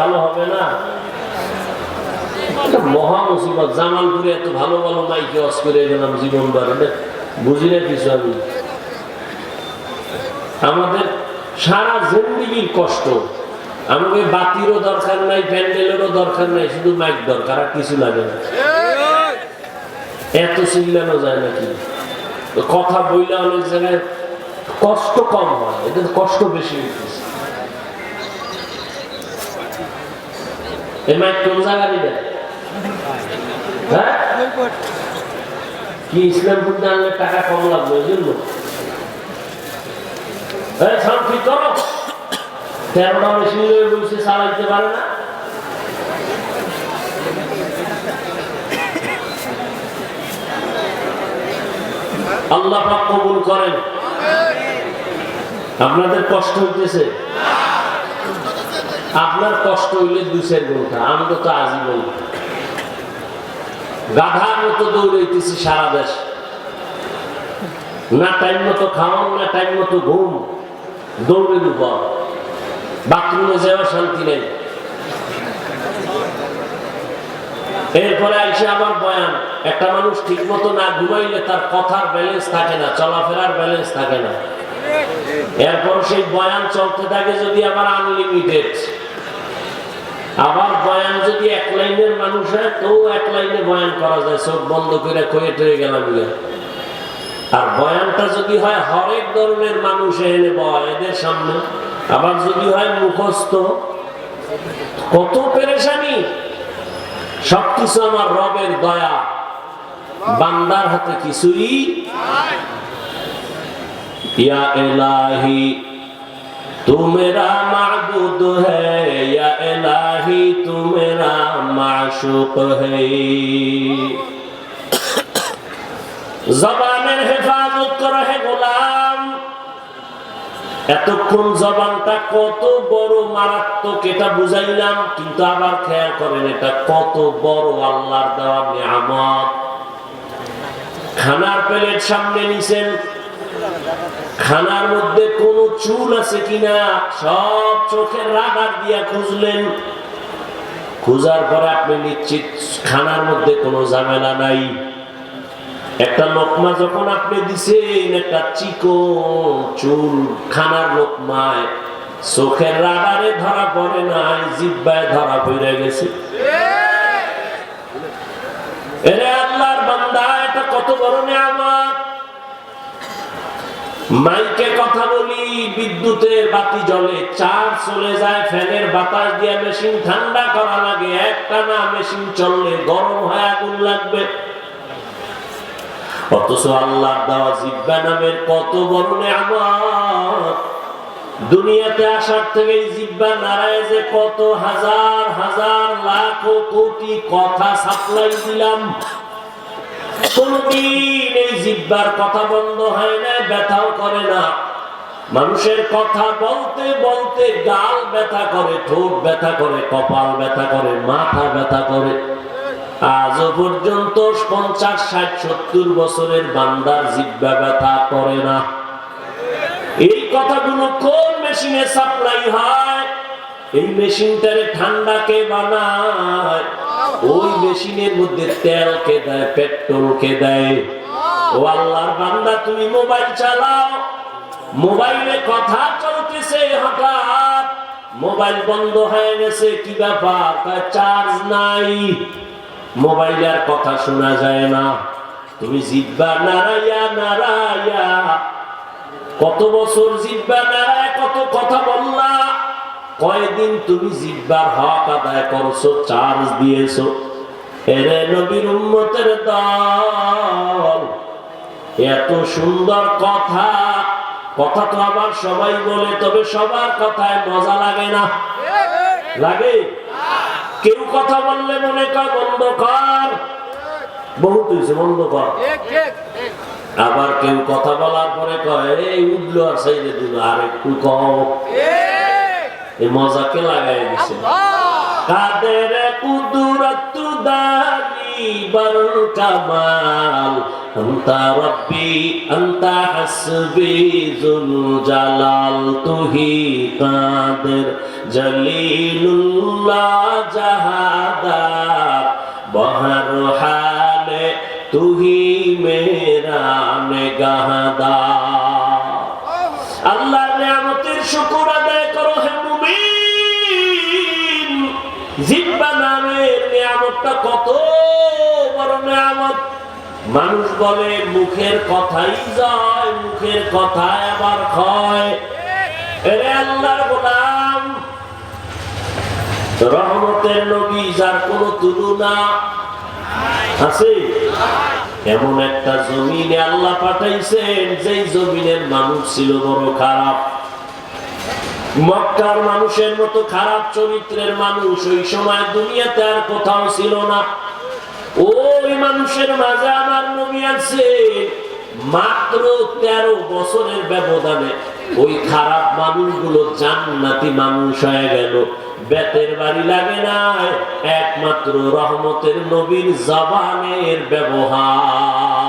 ভালো হবে না? মহা মুসিবত। জামালপুরে এত ভালো ভালো মাইকে অস করে গেলাম জীবন বুঝি আমি। আমাদের সারা জিন্দিগির কষ্ট। আমাকে বাতিরও দরকার নাই, প্যান্ডেলেরও দরকার নাই, শুধু মাইক দরকার, আর কিছু লাগে না। এত চিল্লানো যায় নাকি? কথা বইলে অনেক জায়গায় কষ্ট কম হয় এটা কষ্ট বেশি হইতেছে। এই মাইক কোন জায়গা দিবেন হ্যাঁ? কি ইসলামপুর জানলে টাকা কম লাগবে ওই জন্য? এই সব ঠিক করো? তেরোটা মেশিন বলছে চালাইতে পারে না। আল্লাহ কবুল করেন। আপনাদের কষ্ট হইতেছে। আপনার কষ্ট হইলে দুই চার ঘণ্টা আমি তো আজীবন গাধার মতো দৌড়াইতেছি সারা দেশ। না টাইম মতো খাওয়ান না টাইম মতো ঘুম। দৌড়ে দুপ বাথরুমে যাওয়ার শান্তি নেই। এরপরে আইসে আমার বয়ান, একটা মানুষ ঠিক মতো না ঘুমাইলে তার কথার ব্যালেন্স থাকে না, চলাফেরার ব্যালেন্স থাকে না। এরপর সেই বয়ান চলতে থাকে যদি আবার আনলিমিটেড আবার বয়ান যদি এক লাইনের মানুষ হয় তো এক লাইনে বয়ান করা যায়, চোখ বন্ধ করে কয়ে টয়ে গেলাম আর বয়ানটা যদি হয় হরেক ধরনের মানুষ এনে বয় এদের সামনে। আবার যদি হয় মুখস্থ। কত পেরেশানি। সবকিছু আমার রবের দয়া। বান্দার হাতে কিছুই হেফাজত করো হে গোলাম। এতক্ষণ জবানটা কত বড় মারাত্মক, এটা বুঝাইলাম, কিন্তু আবার খেয়াল করেন, এটা কত বড় আল্লাহর দেওয়া আমার খানার প্লেট সামনে নিছেন খানার মধ্যে কোন চুল আছে কিনা সব চোখের রাগার দিয়া খুঁজলেন। খুঁজার পরে আপনি নিশ্চিত খানার মধ্যে কোনো ঝামেলা নাই। একটা লোকমা যখন আপনি দিছেন একটা চিকন চুল খানার লোকমায় চোখের রাগারে ধরা পড়ে নাই জিব্বায় ধরা পড়ে গেছে। এরে আল্লাহর বান্দা এটা কত বড় নিয়ামত। মাইকে কথা বলি, বিদ্যুতের বাতি জ্বলে, চার্জ চলে যায়, ফ্যানের বাতাস দিয়ে মেশিন ঠান্ডা করা লাগে, একটা না মেশিন চললে গরম হয়, আগুন লাগবে। অথচ আল্লাহ দেওয়া জিব্বা নামের কত বড় নিয়ামত। দুনিয়াতে আসার থেকে জিব্বা নারায় যে কত হাজার হাজার, লাখ কোটি কথা সাপ্লাই দিলাম। কোনদিন এই জিব্বার কথা বন্ধ হয় না, ব্যথাও করে না। মানুষের কথা বলতে বলতে গাল ব্যথা করে, ঠোঁট ব্যথা করে, কপাল ব্যথা করে, মাথা ব্যথা করে। আজও পর্যন্ত পঞ্চাশ, ষাট, সত্তর বছরের বান্দার জিব্বা ব্যথা করে না। এই কথাগুলো কোন মেশিনে সাপ্লাই হয়? এই মেশিনটারে ঠান্ডা কে বানায়? ওই মেশিনের মধ্যে তেল কে দেয়, পেট্রোল কে দেয়। ও আল্লাহর বান্দা, তুমি মোবাইল চালাও। মোবাইলে কথা চলতেছে হঠাৎ। মোবাইল বন্ধ হয়ে গেছে, কি ব্যাপার? চার্জ নাই। মোবাইলে আর কথা শোনা যায় না। তুমি জিব্বা নারাইয়া নারাইয়া কত বছর জিব্বা নারায় কত কথা বললা। কয়দিন তুমি জিব্বার হক আদায় করছ চার্জ দিয়েছ? এরে নবীর উম্মতের দল, এত সুন্দর কথা। কথা তো আবার সবাই বলে, তবে সবার কথায় মজা লাগে না। লাগে? কেউ কথা বললে মনে কয় বন্ধ কর। বহুত হয়েছে, বন্ধ কর। আবার কেউ কথা বলার পরে কয়, এই উঠল আর সেই দিল আর একটু কম। এই মজাকে লাগাই দিছে? কাদের কুদরত দানি বরুল মাল আন্তা রব্বি আন্তা হাসবি জুল জালাল তুহি কাদের জলিলুল্লাহ জাহাদার। বহর হালে তুহি মেরা নেগাহদার আল্লাহর নিয়ামতের শুকর আদায় নিয়ামতটা কত বড় নিয়ামত। মানুষ বলে, মুখের কথাই যায় মুখের কথায় আবার ক্ষয়। আল্লাহর গোলাম, রহমতের নবী যার কোনো তুলনা আছে? এমন একটা জমিনে আল্লাহ পাঠাইছেন, যেই জমিনের মানুষ ছিল বড় খারাপ। মক্কার মানুষের মতো খারাপ চরিত্রের মানুষ ওই সময় দুনিয়াতে আর কোথাও ছিল না। ওই মানুষের মাঝে আমার নবী আছে। মাত্র তেরো বছরের ব্যবধানে ওই খারাপ মানুষগুলো জান্নাতি মানুষ হয়ে গেল। বেতের বাড়ি লাগে না একমাত্র রহমতের নবীর জবানের ব্যবহার।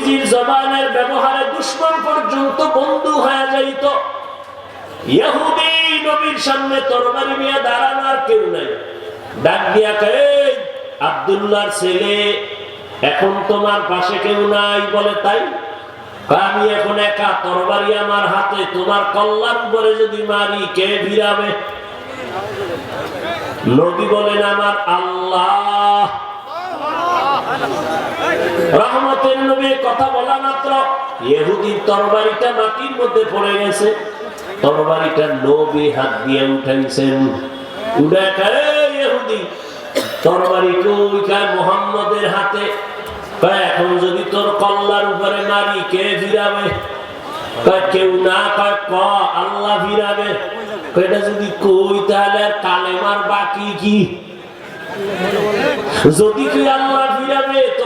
নবীজির জবানের ব্যবহারে দুশ্মন পর্যন্ত বন্ধু হয়ে যাইত। ইহুদি নবীর সামনে তরবারি নিয়ে দাঁড়ানোর কেউ নাই। ডাক দিয়া ছেলে, এখন তোমার পাশে কেউ নাই বলে তাই? আমি এখন একা, তরবারি আমার হাতে, তোমার কল্যাণ করে যদি মারি, কে ভিড়াবে? নবী বলেন, আমার আল্লাহ। রহমতের নবী কথা বলা মাত্র। ইহুদির তরবারিটা মাটির মধ্যে পড়ে গেছে। তরবারিটা নবী হাত দিয়ে উঠাইছেন উঠে ইহুদি? তরবারি কই কায় মোহাম্মদের হাতে। এখন যদি তোর কল্লার উপরে মারি কে ফিরাবে কয়, কেউ না ক আল্লাহ ফিরাবে এটা যদি কই তাহলে কালেমার বাকি কি? যদি তুই আল্লাহ ফিরাবে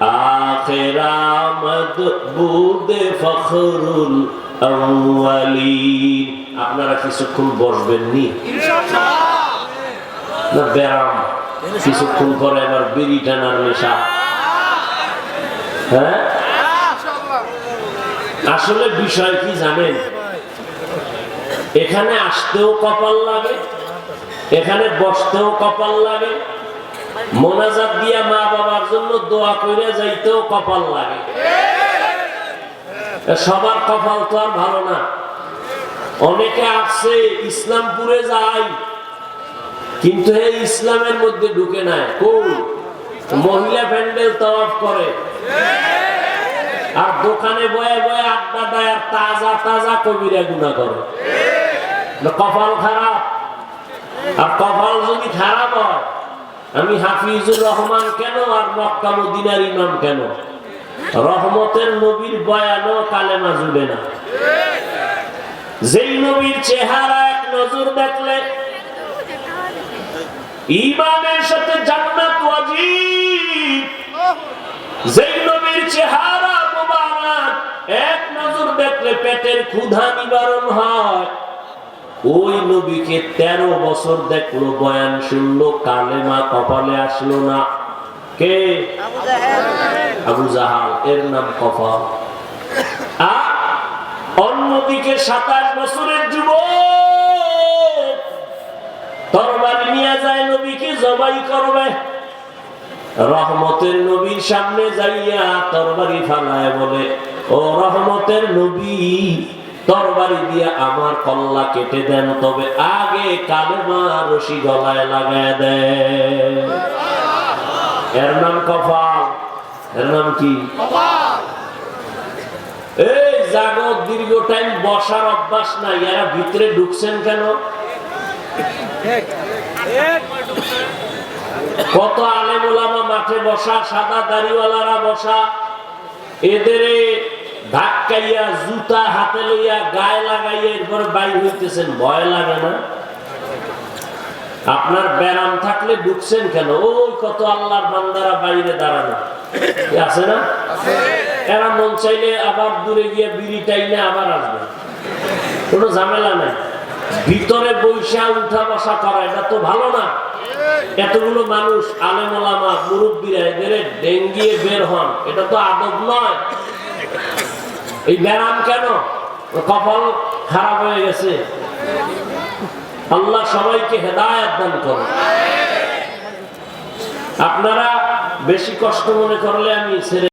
آخر آمد بود فخر الأولين আপনারা কিছুক্ষণ বসবেন নি না ব্যায়াম কিছুক্ষণ পরে আবার বিড়ি টানার নেশা হ্যাঁ আসলে বিষয় কি জানেন এখানে আসতেও কপাল লাগে এখানে বসতেও কপাল লাগে মোনাজাত দিয়া মা বাবার জন্য দোয়া করে যাইতেও কপাল লাগে। সবার কপাল তো আর ভালো না। অনেকে আসছে ইসলামপুরে যায়, কিন্তু এই ইসলামের মধ্যে ঢুকে নাই। কোন মহিলা প্যান্ডেল তওয়াফ করে। আর দোকানে বয়ে বয়ে আড্ডা দেয় আর তাজা তাজা কবিরা গুণা করে। কপাল খারাপ। আর কপাল যদি খারাপ হয় আমি হাফিজুর রহমান কেন আর মক্কা মদিনার ইমাম কেন? রহমতের নবীর বয়ানও কালেমা জুড়ে না। যেই নবীর চেহারা এক নজর দেখলে ইমানের সাথে জান্নাত ওয়াজিব। যেই নবীর চেহারা মোবারক, এক নজর দেখলে পেটের ক্ষুধা নিবারণ হয়। ওই নবীকে তেরো বছর দেখল, বয়ান শুনলো, কালেমা কপালে আসলো না। কে? আবু জাহাল, এর নাম কপাল। অন্যদিকে সাতাশ বছরের যুবক, তরবারি নিয়ে যায় নবীকে, জবাই করবে। রহমতের নবীর সামনে যাইয়া তরবারি ফালায় বলে, ও রহমতের নবী তরবারি দিয়ে আমার কল্লা কেটে দেন, তবে আগে কালেমা রশি গলায় লাগায় দেন। এর নাম কফাল এর নাম কি? এই দীর্ঘ টাইম বসার অভ্যাস নাই, এরা ভিতরে ঢুকছেন কেন? কত আলেম ওলামা মাঠে বসা, সাদা দাড়িওয়ালারা বসা, এদের ধাক্কাইয়া জুতা হাতে লইয়া গায়ে লাগাইয়া এরপরে বাইর হইতেছেন ভয় লাগে না? আপনার ব্যারাম থাকলে ঢুকছেন কেন? ওই কত আল্লাহর বান্দারা বাইরে দাঁড়ানো। আছে না? এরা মন চাইলে আবার দূরে গিয়ে বিড়ি টাইনে আবার আসবে। কোনো ঝামেলা নাই। ভিতরে বৈশা উঠা বসা করা এটা তো ভালো না। এতগুলো মানুষ আলেমা মুরব্বীরা এদের ডেঙ্গিয়ে বের হন। এটা তো আদব নয়। এই ব্যায়াম কেন? কপাল খারাপ হয়ে গেছে। আল্লাহ সবাইকে হেদায়ত দান করে আপনারা বেশি কষ্ট মনে করলে আমি ছেড়ে